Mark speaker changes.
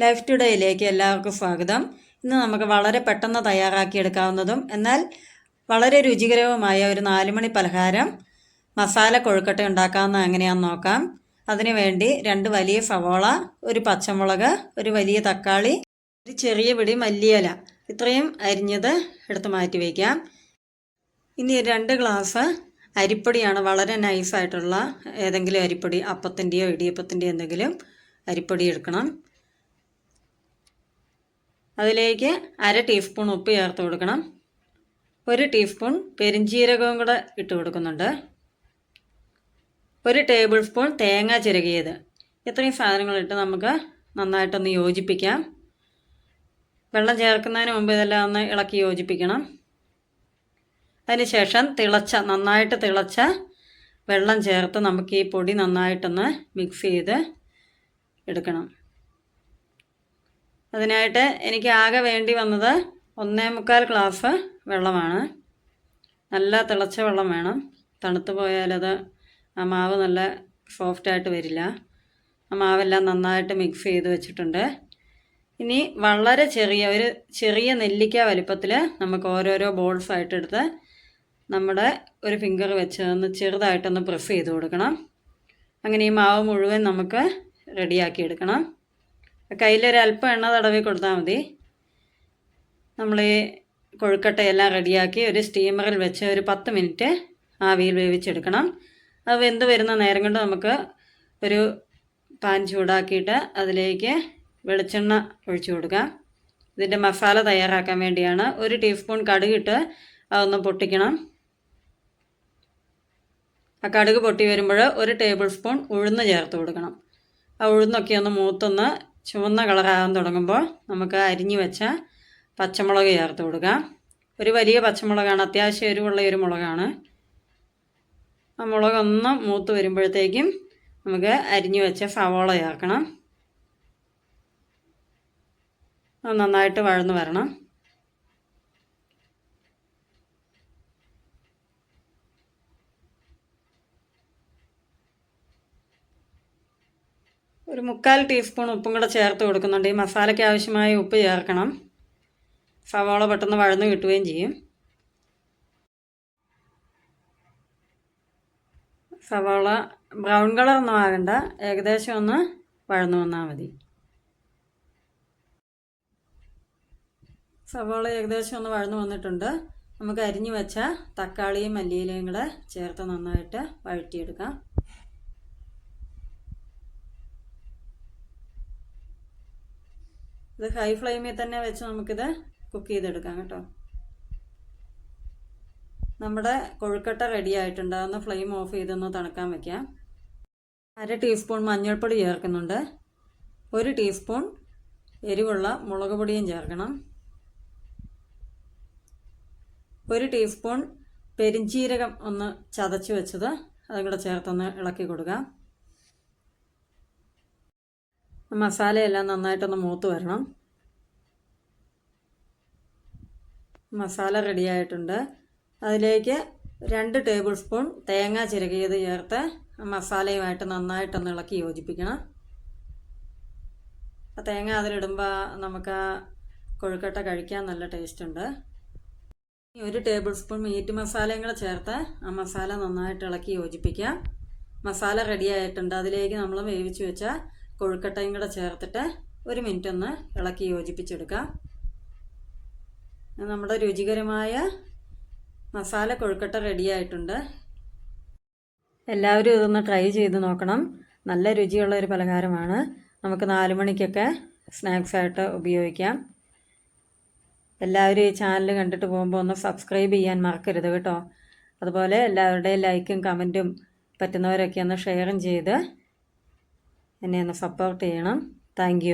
Speaker 1: Life ടുഡേയിലേക്ക് എല്ലാവർക്കും സ്വാഗതം. ഇന്ന് നമുക്ക് വളരെ പെട്ടെന്ന് തയ്യാറാക്കിയെടുക്കാവുന്നതും എന്നാൽ വളരെ രുചികരവുമായ ഒരു നാലുമണി പലഹാരം മസാല കൊഴുക്കട്ട ഉണ്ടാക്കാവുന്ന എങ്ങനെയാണെന്ന് നോക്കാം. അതിനുവേണ്ടി രണ്ട് വലിയ സവോള ഒരു പച്ചമുളക് ഒരു വലിയ തക്കാളി ഒരു ചെറിയ പിടി മല്ലിയില. ഇത്രയും അരിഞ്ഞത് എടുത്ത് മാറ്റി വയ്ക്കാം. ഇനി രണ്ട് ഗ്ലാസ് അരിപ്പൊടിയാണ് വളരെ നൈസായിട്ടുള്ള ഏതെങ്കിലും അരിപ്പൊടി അപ്പത്തിന്റെയോ ഇടിയപ്പത്തിന്റെയോ എന്തെങ്കിലും അരിപ്പൊടി എടുക്കണം. അതിലേക്ക് അര ടീസ്പൂൺ ഉപ്പ് ചേർത്ത് കൊടുക്കണം. ഒരു ടീസ്പൂൺ പെരിഞ്ജീരകവും കൂടെ ഇട്ട് കൊടുക്കുന്നുണ്ട്. ഒരു ടേബിൾ സ്പൂൺ തേങ്ങ ചിരകിയത്. ഇത്രയും സാധനങ്ങളിട്ട് നമുക്ക് നന്നായിട്ടൊന്ന് യോജിപ്പിക്കാം. വെള്ളം ചേർക്കുന്നതിന് മുമ്പ് ഇതെല്ലാം ഒന്ന് ഇളക്കി യോജിപ്പിക്കണം. അതിനുശേഷം തിളച്ച നന്നായിട്ട് തിളച്ച വെള്ളം ചേർത്ത് നമുക്ക് ഈ പൊടി നന്നായിട്ടൊന്ന് മിക്സ് ചെയ്ത് എടുക്കണം. അതിനായിട്ട് എനിക്ക് ആകെ വേണ്ടി വന്നത് ഒന്നേ മുക്കാൽ ഗ്ലാസ് വെള്ളമാണ്. നല്ല തിളച്ച വെള്ളം വേണം. തണുത്തു പോയാലത് ആ മാവ് നല്ല സോഫ്റ്റായിട്ട് വരില്ല. ആ മാവെല്ലാം നന്നായിട്ട് മിക്സ് ചെയ്ത് വെച്ചിട്ടുണ്ട്. ഇനി വളരെ ചെറിയ ഒരു ചെറിയ നെല്ലിക്ക വലിപ്പത്തിൽ നമുക്ക് ഓരോരോ ബോൾസ് ആയിട്ട് എടുത്ത് നമ്മുടെ ഒരു ഫിംഗർ വെച്ച് ഒന്ന് ചെറുതായിട്ടൊന്ന് പ്രസ് ചെയ്ത് കൊടുക്കണം. അങ്ങനെ ഈ മാവ് മുഴുവൻ നമുക്ക് റെഡിയാക്കി എടുക്കണം. കയ്യിലൊരു അല്പം എണ്ണ തടവി കൊടുത്താൽ മതി. നമ്മൾ ഈ കൊഴുക്കട്ടയെല്ലാം റെഡിയാക്കി ഒരു സ്റ്റീമറിൽ വെച്ച് ഒരു പത്ത് മിനിറ്റ് ആവിയിൽ വേവിച്ചെടുക്കണം. അത് വെന്ത് വരുന്ന നേരം കൊണ്ട് നമുക്ക് ഒരു പാൻ ചൂടാക്കിയിട്ട് അതിലേക്ക് വെളിച്ചെണ്ണ ഒഴിച്ചു കൊടുക്കാം. ഇതിന്റെ മസാല തയ്യാറാക്കാൻ വേണ്ടിയാണ് ഒരു ടീസ്പൂൺ കടുകിട്ട് അതൊന്ന് പൊട്ടിക്കണം. ആ കടുക് പൊട്ടി വരുമ്പോൾ ഒരു ടേബിൾ സ്പൂൺ ഉഴുന്ന് ചേർത്ത് കൊടുക്കണം. ആ ഉഴുന്നൊക്കെ ഒന്ന് മൂത്തൊന്ന് ചുവന്ന കളറാകാൻ തുടങ്ങുമ്പോൾ നമുക്ക് അരിഞ്ഞു വെച്ച പച്ചമുളക് ചേർത്ത് കൊടുക്കാം. ഒരു വലിയ പച്ചമുളകാണ് അത്യാവശ്യം എരിവുള്ള ഒരു മുളകാണ്. ആ മുളകൊന്ന് മൂത്ത് വരുമ്പോഴത്തേക്കും നമുക്ക് അരിഞ്ഞു വെച്ച സവോള ചേർക്കണം. നന്നായിട്ട് വഴന്ന് വരണം. ഒരു മുക്കാൽ ടീസ്പൂൺ ഉപ്പും കൂടെ ചേർത്ത് കൊടുക്കുന്നുണ്ട്. ഈ മസാലയ്ക്ക് ആവശ്യമായ ഉപ്പ് ചേർക്കണം. സവാള പെട്ടെന്ന് വഴന്ന് കിട്ടുകയും ചെയ്യും. സവാള ബ്രൗൺ കളറൊന്നും ആകണ്ട. ഏകദേശം ഒന്ന് വഴന്നു വന്നാൽ മതി. സവാള ഏകദേശം ഒന്ന് വഴന്നു വന്നിട്ടുണ്ട്. നമുക്ക് അരിഞ്ഞു വെച്ച തക്കാളിയും മല്ലിയിലയും കൂടെ ചേർത്ത് നന്നായിട്ട് വഴറ്റിയെടുക്കാം. ഇത് ഹൈ ഫ്ലെയിമിൽ തന്നെ വെച്ച് നമുക്കിത് കുക്ക് ചെയ്തെടുക്കാം കേട്ടോ. നമ്മുടെ കൊഴുക്കട്ട റെഡി ആയിട്ടുണ്ട്. അതൊന്ന് ഫ്ലെയിം ഓഫ് ചെയ്തൊന്ന് തണുക്കാൻ വെക്കാം. അര ടീസ്പൂൺ മഞ്ഞൾപ്പൊടി ചേർക്കുന്നുണ്ട്. ഒരു ടീസ്പൂൺ എരിവുള്ള മുളക് പൊടിയും ചേർക്കണം. ഒരു ടീസ്പൂൺ പെരിഞ്ചീരകം ഒന്ന് ചതച്ച് വെച്ചത്. അതും കൂടെ ചേർത്തൊന്ന് ഇളക്കി കൊടുക്കാം. മസാലയെല്ലാം നന്നായിട്ടൊന്ന് മൂത്ത് വരണം. മസാല റെഡിയായിട്ടുണ്ട് അതിലേക്ക് രണ്ട് ടേബിൾ സ്പൂൺ തേങ്ങ ചിരകിയത് ചേർത്ത് മസാലയുമായിട്ട് നന്നായിട്ടൊന്ന് ഇളക്കി യോജിപ്പിക്കണം. ആ തേങ്ങ അതിലിടുമ്പോൾ നമുക്ക് കൊഴുക്കട്ട കഴിക്കാൻ നല്ല ടേസ്റ്റ് ഉണ്ട്. ഒരു ടേബിൾ സ്പൂൺ മീറ്റ് മസാലയും കൂടെ ചേർത്ത് ആ മസാല നന്നായിട്ട് ഇളക്കി യോജിപ്പിക്കാം. മസാല റെഡി ആയിട്ടുണ്ട്. അതിലേക്ക് നമ്മൾ വേവിച്ച് വെച്ച കൊഴുക്കട്ടയും കൂടെ ചേർത്തിട്ട് ഒരു മിനിറ്റ് ഒന്ന് ഇളക്കി യോജിപ്പിച്ചെടുക്കാം. നമ്മുടെ രുചികരമായ മസാല കൊഴുക്കട്ട റെഡിയായിട്ടുണ്ട് എല്ലാവരും ഇതൊന്ന് ട്രൈ ചെയ്ത് നോക്കണം. നല്ല രുചിയുള്ള ഒരു പലഹാരമാണ്. നമുക്ക് നാല് മണിക്കൊക്കെ സ്നാക്സായിട്ട് ഉപയോഗിക്കാം. എല്ലാവരും ഈ ചാനൽ കണ്ടിട്ട് പോകുമ്പോൾ ഒന്ന് സബ്സ്ക്രൈബ് ചെയ്യാൻ മറക്കരുത് കേട്ടോ. അതുപോലെ എല്ലാവരുടെയും ലൈക്കും കമന്റും പറ്റുന്നവരൊക്കെ ഒന്ന് ഷെയറും ചെയ്ത് എന്നെ ഒന്ന് സപ്പോർട്ട് ചെയ്യണം. താങ്ക്